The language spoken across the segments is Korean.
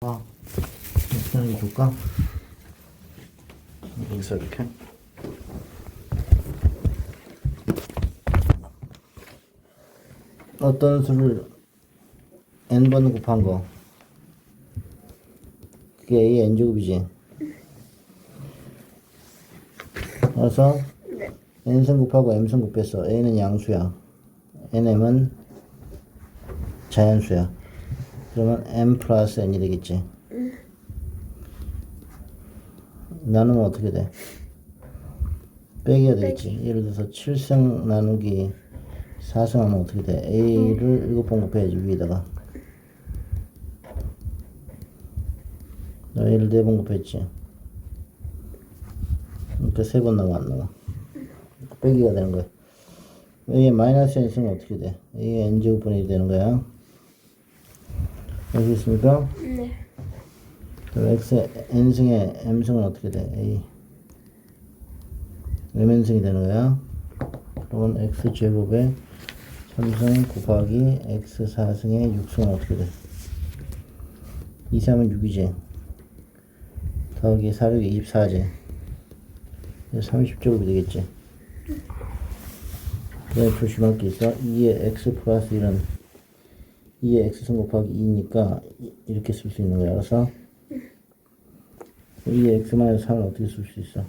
아, 이렇게 줄까? 여기서 이렇게. 어떤 수를 n번 곱한 거. 그게 a n제곱이지. 그래서 n승 곱하고 m승 곱했어. a는 양수야. nm은 자연수야. 그러면 m 플러스 n이 되겠지. 나누면 어떻게 돼? 빼기가 되겠지. 예를 들어서 7승 나누기 4승 하면 어떻게 돼? a를 7번 곱해야지 위에다가. 너 a를 4번 곱했지. 그러니까 3번 나와 안 나와? 빼기가 되는 거야. a에 마이너스 n 있으면 어떻게 돼? a에 n제곱분이 되는 거야. 알겠습니까? 네. 그럼 x n승의 m승은 어떻게 돼? a mn승이 되는 거야. 그러면 x 제곱에 3승 곱하기 x 4승의 6승은 어떻게 돼? 2, 3은 6이지. 더하기 4, 6이 24지. 30제곱이 되겠지. 그다음에 조심할 게 있어. 2의 x 플러스 1은 2의 x승 곱하기 2니까 이렇게 쓸 수 있는 거야. 알았어? 2의 x 마이너스 3은 어떻게 쓸 수 있어?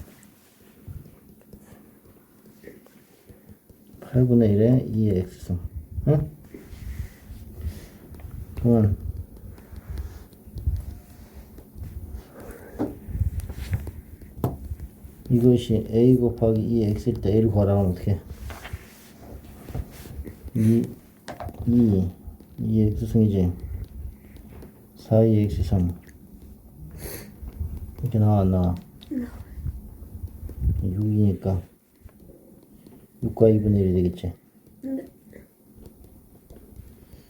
8분의 1에 2의 x승. 응? 그러면 이것이 a 곱하기 2의 x일 때 a를 구하라고 하면 어떻게 해? 2, 2, 2의 x승이지 4, 2의 x승 이렇게 나와 안 나와? 6이니까 6과 2분의 1이 되겠지 네.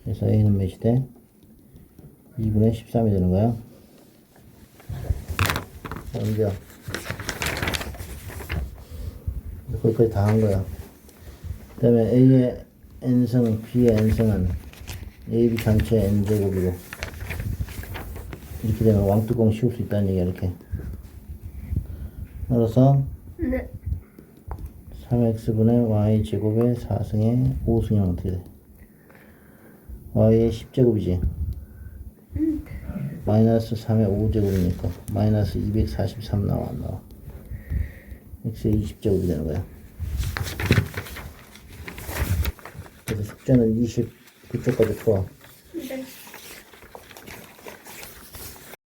그래서 a는 몇이 돼? 2분의 13이 되는 거야 언제야? 거기까지 다 한 거야 그 다음에 a의 n승, b의 n승은 ab 전체 n제곱이고 이렇게 되면 왕뚜껑 씌울 수 있다는 얘기야 이렇게. 따라서 네. 3x분의 y 제곱의 4승의 5승이면 어떻게 돼? y의 10제곱이지? 마이너스 3의 5제곱이니까 마이너스 243 나와 안 나와? X의 20제곱이 되는 거야. 그래서 숙제는 29쪽까지 풀어